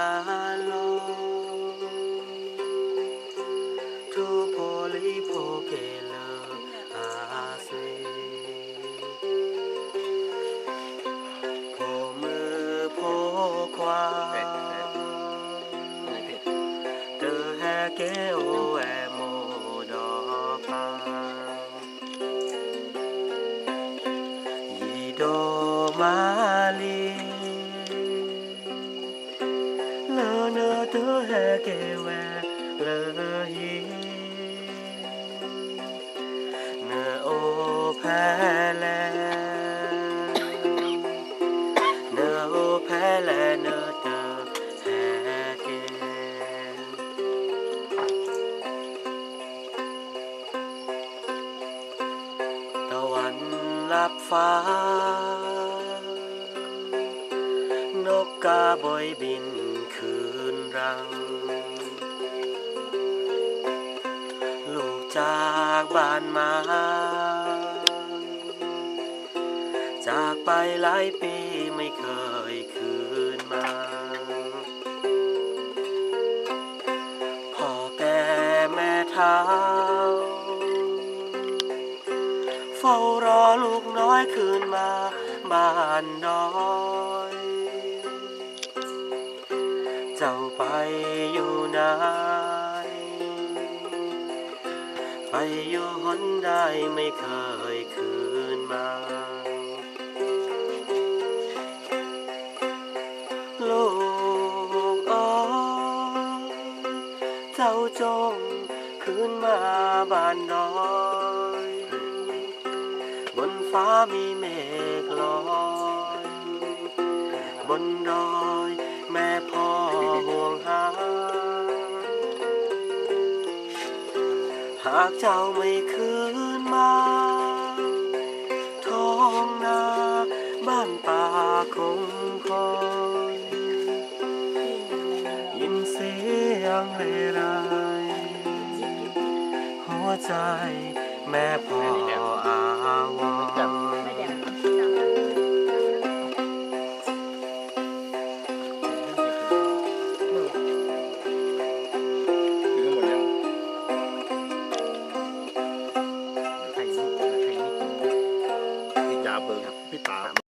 Shalom Tu poli pokela ase Pome pokwa Te heke o e modopa Yido mali เนเตแฮเกแวเลฮีเนโอแพแลเนโอแพแลเนเตแฮเกตะวันลับฟ้านกกาบอยบินคืน รัง ลูกจากบ้านมา จากไปหลายปีไม่เคยคืนมา พ่อแก่แม่เท้า เฝ้ารอลูกน้อยคืนมาบ้านน้อย เจ้าไปอยู่ไหนไปอยู่หนใดไม่เคยคืนมา ลูกอ้ยเจ้าจงคืนมาบ้านน้อย บนฟ้ามีเมฆลอย บนดอย แม่พ่อห่วงหา หากเจ้าไม่คืนมาท้องนาบ้านป่าคงคอยยินเสียงเรไรหัวใจแม่พ่ออาวร